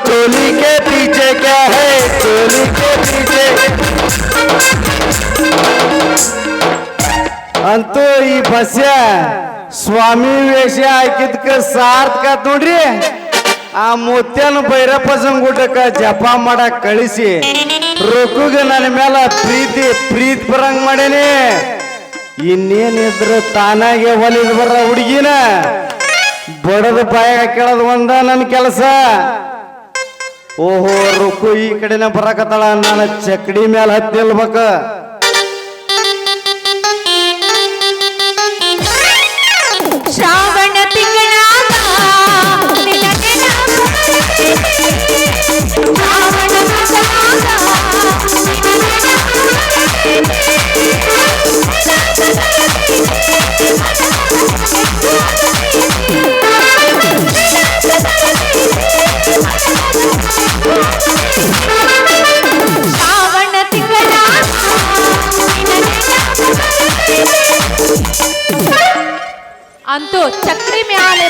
चोली के पीछे क्या है चोली के पीछे ಅಂತೂ ಈ ಬಸ್ಯ ಸ್ವಾಮಿ ವೇಷ ಹಾಕಿದ್ಕ ಸಾರ್ಥಕ ನೋಡ್ರಿ ಆ ಮುತ್ಯನ ಭೈರಪ್ಪ ಸಂಗುಟಕ್ಕ ಜಪ ಮಾಡಕ್ ಕಳಿಸಿ ರೊಕ್ಕಗ ನನ್ನ ಮೇಲೆ ಪ್ರೀತಿ ಪ್ರೀತಿ ಬರಂಗ್ ಮಾಡೇನಿ ಇನ್ನೇನಿದ್ರು ತಾನಾಗೆ ಒಲಿದ್ ಬರ ಹುಡುಗಿನ ಬಡದ ಬಾಯಾಗ ಕೇಳೋದು ಒಂದ ನನ್ನ ಕೆಲಸ. ಓಹೋ ರುಕು ಈ ಕಡೆನ ಬರಾಕತ್ತಾಳ, ನಾನು ಚಕ್ಡಿ ಮೇಲೆ ಹತ್ತಿ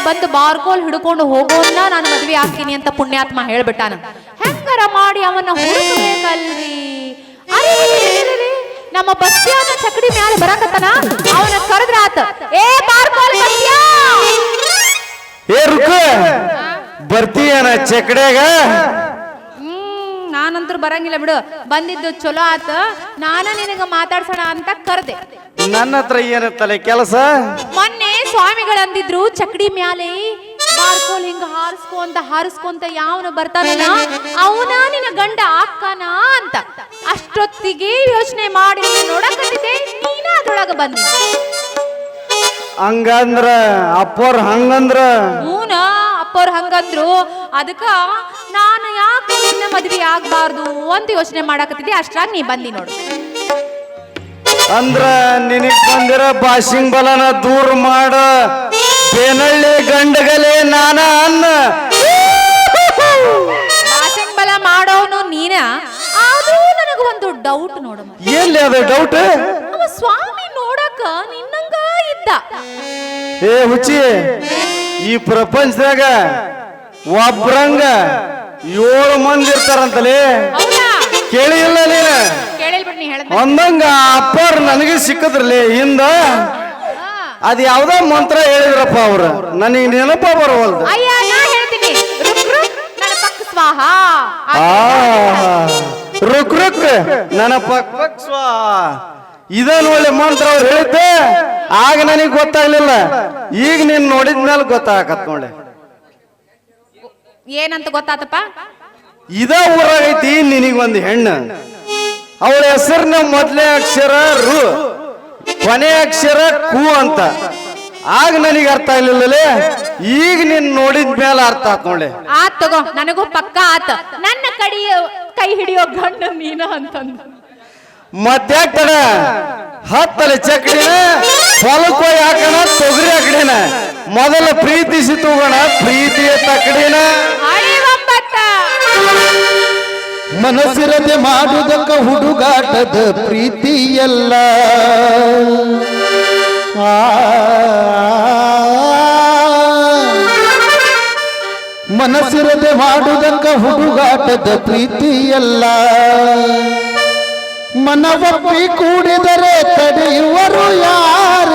ಬಂದು ಬಾರ್ಕೋಲ್ ಹಿಡ್ಕೊಂಡು ಹೋಗೋನ್ನ ನಾನು ಮದ್ವೆ ಆಗ್ತೀನಿ ಅಂತ ಪುಣ್ಯಾತ್ಮ ಹೇಳ್ಬಿಟ್ಟಾನ. ಹೆಂಗರ ಮಾಡಿ ಅವನ್ನ ಹುಡುಕಬೇಕಲ್ರಿ? ನಮ್ಮ ಬಸ್ತಿಯನ್ನ ಚಕ್ಡಿ ಮ್ಯಾಲೆ ಬರಾಕತ್ತಾನ? ಅವನ ಕರೆದ್ರ ಆತ, ಏ, ಬಾರ್ಕೋಲ್ ಬರ್ತೀಯ ಏ ರುಕ್ಕು ಬರ್ತೀಯನ ನಾನಂತೂ ಬರಂಗಿಲ್ಲ ಬಿಡು. ಬಂದಿದ್ದು ಚಲೋ ಆತ. ನಾನ ನಿನಗ ಮಾತಾಡ್ಸೋಣ ಅಂತ ಕರೆದೆ. ನನ್ನ ಹತ್ರ ಏನತ್ತಲೆ ಕೆಲಸ? ಮೊನ್ನೆ ಸ್ವಾಮಿಗಳು ಅಂದಿದ್ರು ಚಕ್ಡಿ ಮ್ಯಾಲೆ ಬಾರ್ಕೋಲ್ ಹಿಂಗ ಹಾರಿಸ್ಕೊಂತ ಹಾರಿಸ್ಕೊಂತ ಯಾವನು ಬರ್ತಾನಲ್ಲ ಅವನ ನಿನ್ನ ಗಂಡ ಅಕ್ಕನ ಅಂತ. ಅಷ್ಟೊತ್ತಿಗೆ ಯೋಚನೆ ಮಾಡಿ ನೋಡಕತ್ತಿದ್ದೆ ನೀನ ಅದ್ರೊಳಗ ಬಂದಿ. ಹಂಗಂದ್ರ ಅಪ್ಪೋರ್ ಹಂಗಂದ್ರ? ಹೂನ ಅಪ್ಪೋರ್ ಹಂಗಂದ್ರು. ಅದಕ್ಕ ನಾನು ಯಾಕೆ ನಿನ್ನ ಮದುವೆ ಆಗ್ಬಾರ್ದು ಅಂತ ಯೋಚನೆ ಮಾಡಕತ್ತಿದ್ದೆ. ಅಷ್ಟ್ರಾಗ ನೀ ಬಂದಿ ನೋಡು. ಅಂದ್ರ ನಿನಗ್ ಬಂದಿರ ಬಾಸಿಂಗ್ ಬಲನ ದೂರ ಮಾಡ. ಬೇನಳ್ಳಿ ಗಂಡಗಲೆ ನಾನ ಅನ್ನ. ಬಾಸಿಂಗ್ ಬಲ ಮಾಡೋನು ನೀನ? ಅದು ನನಗ ಒಂದು ಡೌಟ್ ನೋಡಮ್ಮ ಎಲ್ಲಿ ಅದ ಡೌಟ್ ಅವ ಸ್ವಾಮಿ ನೋಡಕ ನಿನ್ನಂಗ ಇದ್ದ. ಏ ಹುಚ್ಚಿ ಈ ಪ್ರಪಂಚದಾಗ ಒಬ್ರಂಗ ಏಳು ಮಂದಿ ಇರ್ತಾರಂತಲೇ? ಕೇಳಿಲ್ಲ ಕೇಳಿ ಇಲ್ಲ ನೀನ ಒಂದಂಗ ಅಪ್ಪರ್ ನನಗೆ ಸಿಕ್ಕದ್ರಲ್ಲಿ ಹಿಂದ ಅದ್ ಯಾವ್ದೋ ಮಂತ್ರ ಹೇಳಿದ್ರಪ್ಪ ಅವ್ರು. ನನಗೆ ನೆನಪ ಬರವಲ್ದು. ರುಕ್ ರುಕ್ ನನ್ನ ರುಕ್ ರುಕ್ ಪಕ್ ಪಕ್ ಸ್ವ ಇದನ್ ಒಳ್ಳೆ ಮಂತ್ರ ಅವ್ರು ಹೇಳಿದ್ದೆ? ಆಗ ನನಗೆ ಗೊತ್ತಾಗ್ಲಿಲ್ಲ. ಈಗ ನೀನ್ ನೋಡಿದ್ಮೇಲೆ ಗೊತ್ತಾಗತ್ ನೋಡಿ ಏನಂತ ಗೊತ್ತಾತಪ್ಪ? ಇದ ಊರಾಗೈತಿ ನಿನಗ್ ಒಂದು ಹೆಣ್ಣು. ಅವಳ ಹೆಸರಿನ ಮೊದಲೇ ಅಕ್ಷರ ರು. ಕೊನೆ ಅಕ್ಷರ ಕು ಅಂತ. ಆಗ ನನಗೆ ಅರ್ಥ ಆಗ್ಲಿಲ್ಲಲೇ ಈಗ ನೀನ್ ನೋಡಿದ ಮೇಲೆ ಅರ್ಥ ಆತ್ ನೋಡಿ ಆತ್ ತಗೋ ನನಗೂ ಪಕ್ಕ ಆತ. ನನ್ನ ಕಡಿಯ ಕೈ ಹಿಡಿಯೋ ಗಂಡ ಮೀನ ಅಂತಂದು. ತಡ ಹತ್ತಲೆ ಚಕ್ಡಿನ ಹೊಲಕ್ಕೆ ಹೋಗಿ ಹಾಕೋಣ ತೊಗರಿ ಹಾಕಡಿನ ಮೊದಲ ಪ್ರೀತಿಸಿ ತಗೋಣ. ಪ್ರೀತಿಯ ತಕಡಿನ ಮನಸ್ಸಿರದೆ ಮಾಡುವುದಕ್ಕ ಹುಡುಗಾಟದ ಪ್ರೀತಿಯಲ್ಲ ಮನಸ್ಸಿರದೆ ಮಾಡುವುದಕ್ಕ ಹುಡುಗಾಟದ ಪ್ರೀತಿಯಲ್ಲ ಮನವೊಪ್ಪಿ ಕೂಡಿದರೆ ತಡೆಯುವರು ಯಾರಿಲ್ಲ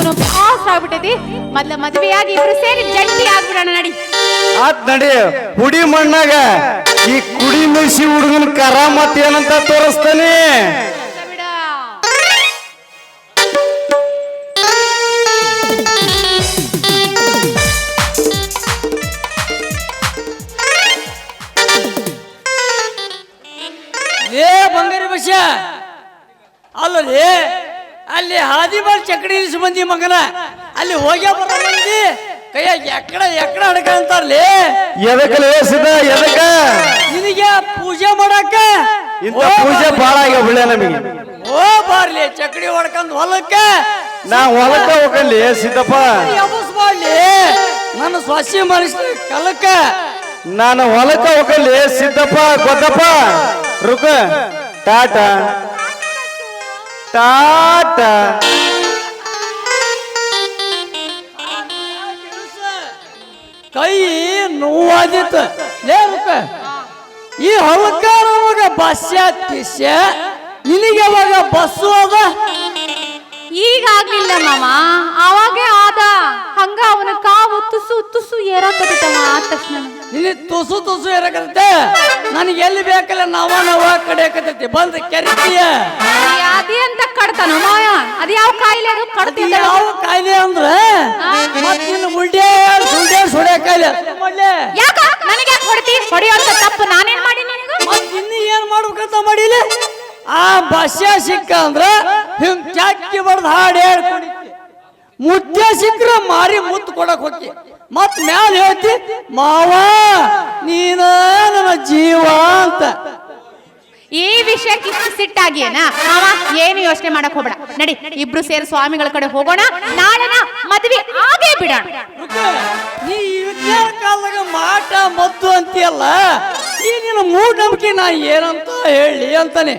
ಆಗ್ಲಾರ್ದ ಪಾಸ್ ಆಸ್ ಆಗ್ಬಿಟ್ಟೈತಿ. ಮೊದ್ಲ ಮದ್ವೆಯಾಗಿ ಇಬ್ರು ಸೇರಿ ಜಂಟಿ ಆಗ್ಬಿಡೋಣ ನಡಿ. ಆತ್ ನಡಿ ಹುಡಿ ಮಣ್ಣಾಗ ಈ ಕುಡಿ ಮೆಸಿ ಹುಡುಗನ ಕರಾಮತ್ ಏನಂತ ತೋರಿಸ್ತಾನೆ. ಏ ಬಂಗಾರಿ ಬಸ್ಯ? ಅಲ್ಲರಿ. ಅಲ್ಲಿ ಹಾದಿ ಬಾಳ್ ಚಕಡಿ ಇಳಿಸಿ ಬಂದಿ ಮಗನ. ಅಲ್ಲಿ ಹೋಗ್ಯ ಬರ ಕೈಯಾಗ ಎಕ್ಕಡ ಎಕ್ಕಡ ಅಡಕ ಅಂತಾರ್ಲಿ. ಎದಕ್ಕ ಲೇಸಿದ ಎದಕ್ಕ? ನಿನಗೆ ಪೂಜೆ ಮಾಡಕ ಇಂಥ ಪೂಜೆ ಬಾಳ ಆಗ್ಯಾವ ಬಿಳೆ ನಮಗೆ. ಓ ಬಾರ್ಲಿ ಚಕಡಿ ಹೊಡ್ಕೊಂಡ್ ಹೊಲಕ್ಕ. ನಾ ಹೊಲಕ್ಕ ಹೋಗಲಿ ಸಿದ್ದಪ್ಪ ಯಬಸ್ ಮಾಡ್ಲಿ? ನನ್ನ ಸ್ವಾಸಿ ಮನುಷ್ಯ ಕಲಕ್ಕ ನಾನು ಹೊಲಕ್ಕ ಹೋಗಲಿ ಸಿದ್ದಪ್ಪ ಗೊತ್ತಪ್ಪ? ರುಕ ಟಾಟಾ. ಟಾಟಾ ಕೈ ನೋವಾದಿತ್ತು. ಲೇವಕ ಈ ನಮಗ ಬಸ್ಯ ತಿಸ್ಯ ನಿನಗೆ ಯಾವಾಗ ಬಸ್ಸು ಅದ ಈಗ ಮಾಮ. ಅವಾಗೆ ಆದ. ಹಂಗ ಅವನ ಕಾವು ತುಸು ತುಸು ಏರಾಕತ್ತೈತವ ಆದ ತಕ್ಷಣ. ತುಸು ತುಸು ಇರಕತ್ತೆ ನನಗೆ ಎಲ್ಲಿ ಬೇಕಲ್ಲ ನವ ನವ ಕಡಿಯಕತ್ತೈತಿ ಬಂದ್ ಕೆರಿತೀಯ. ಅದೇ ಅಂತ ಕಡ್ತಾನ ಮಾಯ ಅದ ಯಾವ ಕಾಯಿಲೆ ಅದು ಕಡ್ತಿಲ್ಲ ಯಾವ ಕಾಯಿಲೆ ಅಂದ್ರ ಮತ್ ನಿನ್ನ ಮುಡ್ಡೆ ಸುಳ್ಳೆ ಸುಡೆ ಕಾಯಿಲೆ. ಯಾಕ? ನನಗೆ ಯಾಕೆ ಹೊಡಿಯೋ ತಪ್ಪು ನಾನೇನ್ ಮಾಡಿ ನಿನಗೆ? ಮತ್ ಇನ್ನು ಏನ್ ಮಾಡ್ಬೇಕಂತ ಮಾಡಿಲ್ಲ ಆ ಬಸ್ಯ ಸಿಕ್ಕ ಅಂದ್ರ ಹಿಂಗ್ ಚಾಕಿ ಬಡ್ದು ಹಾಡು ಹೇಳ್ಕೊಡಿ ಮುದ್ದೆ ಸಿಕ್ಕ್ರ ಮಾರಿ ಮುತ್ತು ಕೊಡಕ್ ಹೋಗಿ ಮತ್ ಮ್ಯಾಲ ಹೇಳ್ತಿ ಮಾವ ನೀನ ನನ್ನ ಜೀವ ಅಂತ. ಈ ವಿಷಯಕ್ಕೆ ಸಿಟ್ಟಾಗಿಯೇನಾ? ಮಾವ ಏನು ಯೋಚನೆ ಮಾಡಕ್ ಹೋಗ್ಬೇಡ. ನಡಿ ಇಬ್ರು ಸೇರಿ ಸ್ವಾಮಿಗಳ ಕಡೆ ಹೋಗೋಣ. ನಾಳೆನ ಮದ್ವೆ ಹಾಗೆ ಬಿಡೋಣ. ನೀ ವಿಜ್ಞಾನ ಕಾಲದಾಗ ಮಾಟ ಮದ್ದು ಅಂತೀಯಲ್ಲ ಈ ನಿನ್ನ ಮೂಢನಂಬಿಕೆ ನಾ ಏನಂತ ಹೇಳಿ ಅಂತಾನೆ.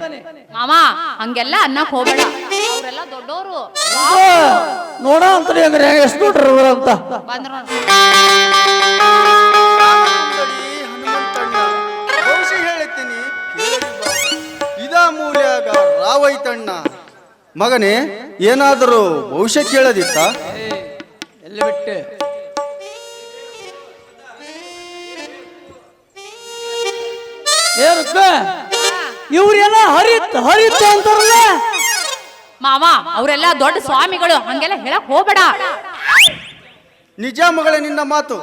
ಮಾವ ಹಂಗೆಲ್ಲ ಅನ್ನಕ್ ಹೋಗ್ಬೇಡ. ಅವರೆಲ್ಲ ದೊಡ್ಡೋರು. ನೋಡ ಅಂತಾನೆ ಅಂದ್ರೆ ಎಷ್ಟು ನೋಡ್ರಿ ಅಂತ. ಬಂದ್ರು ಸುಂದರಿ ಹನುಮಂತಣ್ಣ ಭವಿಷ್ಯ ಹೇಳುತ್ತೀನಿ ಇದ ಮೂಲ್ಯಾಗ ರಾವೈತಣ್ಣ ಮಗನೇ ಏನಾದರೂ ಭವಿಷ್ಯ ಕೇಳದಿತ್ತ? ಎಲ್ಲಿ ಬಿಟ್ಟೆ? ಏರುಕ್ಕ ಇವ್ರೆಲ್ಲ ಹರಿತ್ ಹರಿತ್ ಅಂತಾರಲ್ಲ? ಮಾವ ಅವರೆಲ್ಲ ದೊಡ್ಡ ಸ್ವಾಮಿಗಳು ಹಂಗೆಲ್ಲ ಹೇಳಕ್ ಹೋಗ್ಬೇಡ. ನಿಜ ಮಗಳೇ ನಿನ್ನ ಮಾತು.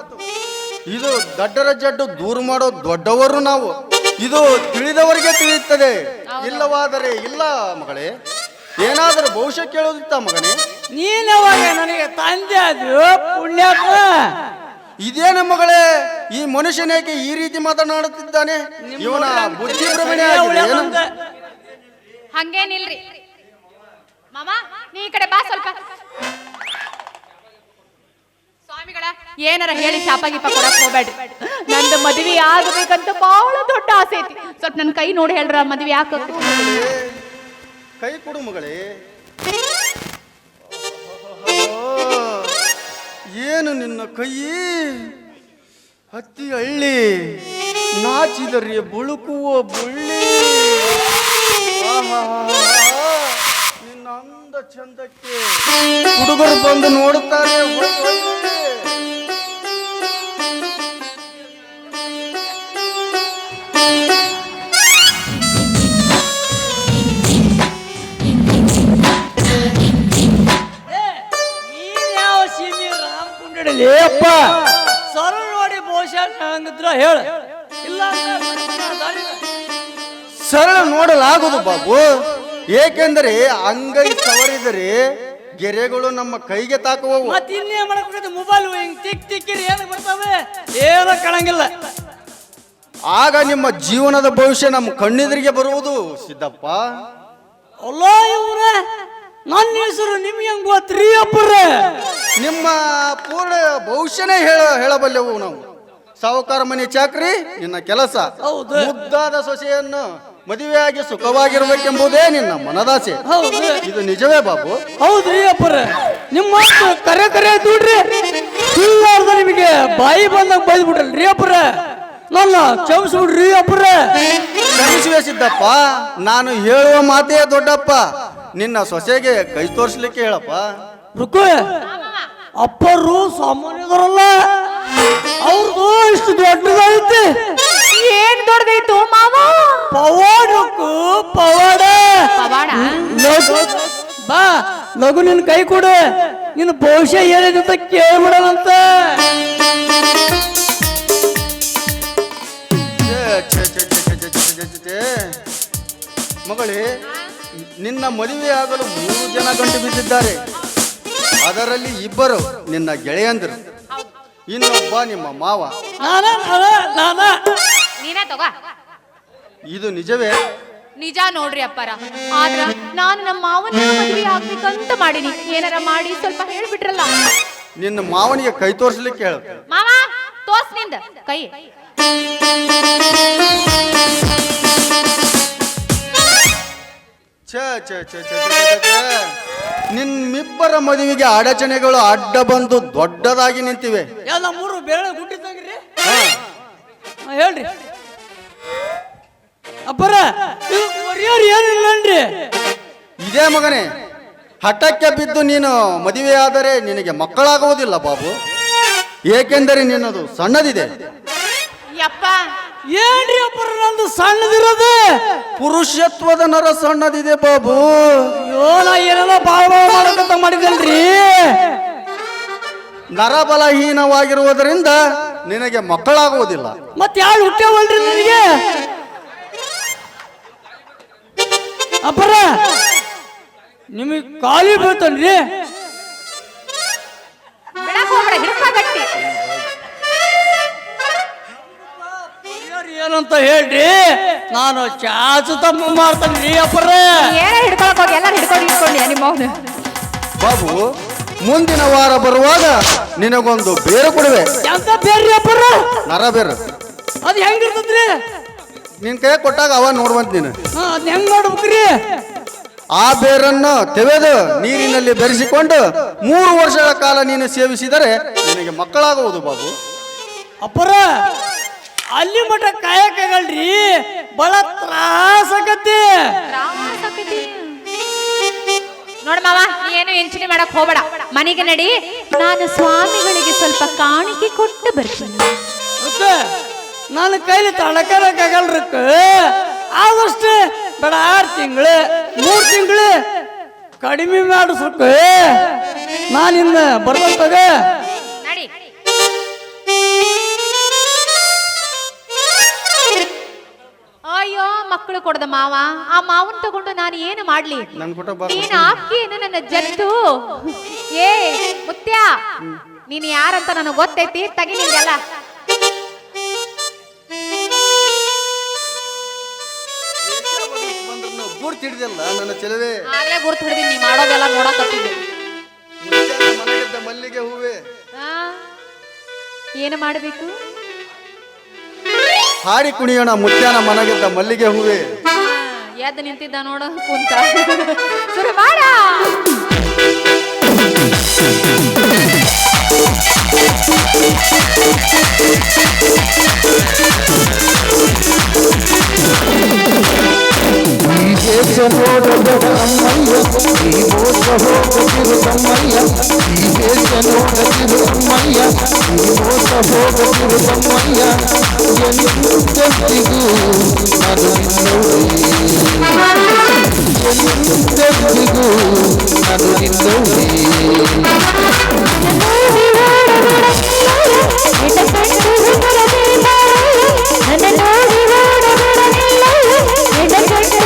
ಇದು ದಡ್ಡರ ಜಡ್ಡು ದೂರ ಮಾಡೋ ದೊಡ್ಡವರು ನಾವು. ಇದು ತಿಳಿದವರಿಗೆ ತಿಳಿಯುತ್ತದೆ. ಇಲ್ಲವಾದರೆ ಇಲ್ಲ ಮಗಳೇ. ಏನಾದರೂ ಭವಿಷ್ಯ ಕೇಳೋದಿತ್ತ ಮಗನೇ? ನೀನ್ ಯಾವಾಗ ನನಗೆ ತಂದೆ ಅದು ಪುಣ್ಯಾತ್ಮ. ಇದೇನು ಮಗಳೇ? ಈ ಮನುಷ್ಯನೇಕೆ ಈ ರೀತಿ ಮಾತನಾಡುತ್ತಿದ್ದಾನೆ? ಇವನ ಬುದ್ಧಿ ಭ್ರಮಣೆ ಆಗಿದೆ. ಏನು? ಹಂಗೇನಿಲ್ರಿ. ಮಾಮ ನೀ ಈ ಕಡೆ ಬಾ ಸ್ವಲ್ಪ. ಸ್ವಾಮಿಗಳ ಏನಾರ ಹೇಳಿ ಶಾಪ ಗೀಪ ಕೊಡಕ್ ಹೋಗ್ಬೇಡ್ರಿ. ನಂದು ಮದ್ವಿ ಆಗ್ಬೇಕಂತ ಬಹಳ ದೊಡ್ಡ ಆಸೆ ಐತಿ. ಸ್ವಲ್ಪ ನನ್ನ ಕೈ ನೋಡಿ ಹೇಳ್ರ ಮದ್ವಿ ಯಾಕ ಕೈ ಕೊಡು ಮಗಳೇ. ಏನು ನಿನ್ನ ಕೈ? ಹತ್ತಿ ಹಳ್ಳಿ. ನಾಚಿದರೆ ಬುಳುಕುವ ಬುಳ್ಳಿ. ನಿನ್ನ ಅಂದ ಚಂದಕ್ಕೆ ಹುಡುಗರು ಬಂದು ನೋಡುತ್ತಾರೆ ಹಂಗಿದ್ರ ಹೇಳ. ಇಲ್ಲ ಸರಳ ನೋಡಲಾಗದು ಬಾಬು. ಏಕೆಂದರೆ ಅಂಗೈ ಸವರಿದರೆ ಗೆರೆಗಳು ನಮ್ಮ ಕೈಗೆ ತಾಕುವವು. ಮತ್ತೆ ಇನ್ನೇ ಮೊಬೈಲ್ ಹಿಂಗ್ ತಿಕ್ ತಿಕ್ಕಿರಿ ಏನ್ ಬರ್ತಾವೆ? ಏನೋ ಕಾಣಂಗಿಲ್ಲ. ಆಗ ನಿಮ್ಮ ಜೀವನದ ಭವಿಷ್ಯ ನಮ್ಮ ಕಣ್ಣೆದುರಿಗೆ ಬರುವುದು ಸಿದ್ದಪ್ಪ. ಅಲ್ಲ ಇವ್ರ ನನ್ನ ಹೆಸರು ನಿಮ್ಗೆ ಹೆಂಗ್ ಗೊತ್ತ್ರಿ ಅಪ್ಪರ? ನಿಮ್ಮ ಪೂರ್ಣ ಭವಿಷ್ಯನೇ ಹೇಳ ಹೇಳಬಲ್ಲೆವು ನಾವು. ಸಾಹುಕಾರ ಮನೆ ಚಾಕ್ರಿ ನಿನ್ನ ಕೆಲಸ. ಹೌದು. ಮುದ್ದಾದ ಸೊಸೆಯನ್ನು ಮದುವೆಯಾಗಿ ಸುಖವಾಗಿರ್ಬೇಕೆಂಬುದೇ ನಿನ್ನ ಮನದಾಸೆ. ಹೌದು. ಇದು ನಿಜವೇ ಬಾಬು? ಹೌದ್ರಿ ಅಪ್ಪರ. ನಿಮ್ಮ ಕರೆ ಕರೆ ದುಡ್ರಿ ಸುಳ್ಳಾರ್ದ ನಿಮಗೆ ಬಾಯಿ ಬಂದಾಗ ಬೈದ್ ಬಿಡ್ರಿ ಅಪ್ಪರ. ನನ್ನ ಕ್ಷಮಿಸ್ಬಿಡ್ರಿ ಅಪ್ಪರ. ಕ್ಷಮಿಸುವೆ ಸಿದ್ದಪ್ಪ. ನಾನು ಹೇಳುವ ಮಾತೇ ದೊಡ್ಡಪ್ಪ. ನಿನ್ನ ಸೊಸೆಗೆ ಕೈ ತೋರಿಸ್ಲಿಕ್ಕೆ ಹೇಳಪ್ಪ. ರುಕು ಅಪ್ಪರು ಸಾಮಾನ್ಯದರಲ್ಲ ಲಘು ನಿನ್ನ ಕೈ ಕೊಡು. ನಿನ್ನ ಭವಿಷ್ಯ ಏನಿದೆ ಅಂತ ಕೇಳ್ಬಿಡೋದಂತ. ಮಗಳೇ ನಿನ್ನ ಮದುವೆಯಾಗಲು ಮೂರು ಜನ ಗಂಟು ಬಿದ್ದಿದ್ದಾರೆ. ಅದರಲ್ಲಿ ಇಬ್ಬರು ನಿನ್ನ ಗೆಳೆಯಂದರು. ಇನ್ನೊಬ್ಬ ನಿಮ್ಮ ಮಾವ. ಇದು ನಿಜವೇ? ನಿಜ ನೋಡ್ರಿ ಅಪ್ಪಾರ. ಆದ್ರ ನಾನು ನಮ್ಮ ಮಾವನ ಮದುವೆ ಆಗ್ಬೇಕಂತ ಮಾಡೀನಿ. ಏನಾರ ಮಾಡಿ ಸ್ವಲ್ಪ ಹೇಳ್ಬಿಟ್ರಲ್ಲ. ನಿನ್ನ ಮಾವನಿಗೆ ಕೈ ತೋರಿಸ್ಲಿಕ್ಕೆ ಹೇಳು. ಮಾವ ತೋರ್ಸ್ನಿಂದ. ಕೈ. ಛೇ ಛೇ ಛೇ. ನಿಮ್ಮಿಬ್ಬರ ಮದುವೆಗೆ ಅಡಚಣೆಗಳು ಅಡ್ಡ ಬಂದು ದೊಡ್ಡದಾಗಿ ನಿಂತಿವೆ. ಎಲ್ಲ ಮೂರು ಬೇಳೆ ಗುಂಡಿದ್ದಂಗ್ರಿ ತಂಗಿರಿ ಹಾ, ಹಾ, ಹೇಳ್ರಿ. ಪರಿಹಾರ ಏನಿಲ್ಲನ್ರಿ? ಇದೇ ಮಗನೇ ಹಠಕ್ಕೆ ಬಿದ್ದು ನೀನು ಮದುವೆಯಾದರೆ ನಿನಗೆ ಮಕ್ಕಳಾಗುವುದಿಲ್ಲ ಬಾಬು. ಏಕೆಂದರೆ ನಿನ್ನದು ಸಣ್ಣದಿದೆ. ಯಪ್ಪ. ಏನ್ರಿ ಅಪ್ಪರ ನಂದು ಸಣ್ಣದಿರೋದು? ಪುರುಷತ್ವದ ನರ ಸಣ್ಣದಿದೆ ಬಾಬು. ಅಯ್ಯೋ ನಾ ಏನೆಲ್ಲ ಬಾಳ ಬಾಳ ಮಾಡಕಂತ ಮಾಡಿದಲ್ರಿ ನರಬಲಹೀನವಾಗಿರುವುದರಿಂದ ನಿನಗೆ ಮಕ್ಕಳಾಗುವುದಿಲ್ಲ. ಮತ್ತೆ ಯಾರು ಹುಟ್ಟೇವಲ್ರಿ ನನಗೆ? ಅಪ್ಪರ ನಿಮಗೆ ಖಾಲಿ ಬೀಳ್ತನ್ರಿ. ಏನಂತ ಹೇಳ್ರಿ ನಾನು ಚಾಚು ತಮ್ಮ ಮಾಡ್ತಾನ್ರಿ ಅಪ್ಪರ ಏನ ಹಿಡ್ಕೊಳಕ್ ಹೋಗಿ ಎಲ್ಲ ಹಿಡ್ಕೊಂಡು ಇಟ್ಕೊಂಡಿ ನಿಮ್ಮ ಅವನು? ಬಾಬು ಮುಂದಿನ ವಾರ ಬರುವಾಗ ನಿನಗೊಂದು ಬೇರು ಕೊಡುವೆ. ಎಂತ ಬೇರ್ರಿ ಅಪ್ಪರ ನರ ಬೇರು. ಅದು ಹೆಂಗಿರ್ತದ್ರಿ? ನಿನ್ ಕೈ ಕೊಟ್ಟಾಗ ಅವ ನೋಡುವಂತ ನೀನು. ಹಾ ಅದ್ ಹೆಂಗ್ ನೋಡ್ಬೇಕ್ರಿ ಆ ಬೇರನ್ನು ತೆವೆದು ನೀರಿನಲ್ಲಿ ಬೆರೆಸಿಕೊಂಡು ಮೂರು ವರ್ಷಗಳ ಕಾಲ ನೀನು ಸೇವಿಸಿದರೆ ನಿನಗೆ ಮಕ್ಕಳಾಗುವುದು ಬಾಬು. ಅಪ್ಪರ ಅಲ್ಲಿ ಮಠ ಕಾಯಕಗಳ್ರಿ ಬಹಳ ತ್ರಾಸ ನೋಡ ನೋಡ್ ಮಾವ ನೀ ಏನು ಎಂಚನೆ ಮಾಡಕ್ ಹೋಗ್ಬೇಡ. ಮನೆಗೆ ನಡಿ ನಾನು ಸ್ವಾಮಿಗಳಿಗೆ ಸ್ವಲ್ಪ ಕಾಣಿಕೆ ಕೊಟ್ಟು ಬರ್ತೀನಿ. ನನ್ನ ಕೈಲಿ ತಡಕರಕ್ಕಾಗಲ್ರಕ್ಕ? ಆದಷ್ಟು ಬೇಡ ಆರು ತಿಂಗಳು ಮೂರು ತಿಂಗಳು ಕಡಿಮೆ ಮಾಡಿಸ್ರಕ್ಕ ನಾನಿನ್ನ ಬರ್ದಂತಾಗ ನಡಿ. ಅಯ್ಯೋ ಮಕ್ಕಳು ಕೊಡದ ಮಾವ. ಆ ಮಾವನ್ ತಗೊಂಡು ನಾನು ಏನು ಮಾಡ್ಲಿ? ನೀನು ಆಕೇನು ನನ್ನ ಜಂತು ಏ ಮುತ್ಯ ನೀನು ಯಾರಂತ ನನಗೆ ಗೊತ್ತೈತಿ? ತಗಿ ನಿಂದೆಲ್ಲ ಗುರ್ತು ಹಿಡಿದಿಲ್ಲ ನನ್ನ ಚೆಲುವೆ. ಆಗ್ಲೇ ಗುರ್ತು ಹಿಡಿದೀನಿ ನೀ ಮಾಡೋದೆಲ್ಲ ನೋಡಕತ್ತಿದ್ದೆ ಮನೆಗಿದ್ದ ಮಲ್ಲಿಗೆ ಹೂವೆ. ಆ? ಏನು ಮಾಡಬೇಕು? ಹಾಡಿ ಕುಣಿಯೋಣ ಮುತ್ಯಾನ ಮನಗಿದ್ದ ಮಲ್ಲಿಗೆ ಹೂವೆ. ಎದ್ದು ನಿಂತಿದ್ದ ನೋಡ ಕುಂತ. ಶುರು ಮಾಡ. వేషనోడొక అమ్మయ్య ఈ మోసహోగతిరు అమ్మయ్య ఈ వేషనోడతిరు అమ్మయ్య ఈ మోసహోగతిరు అమ్మయ్య ఎన్ను తెచ్చిగు నరుడిన్నోడి ఎన్ను తెచ్చిగు నరుడిన్నోడి నన్ను నోడి నోడబడనిల్ల ఎడగట్టు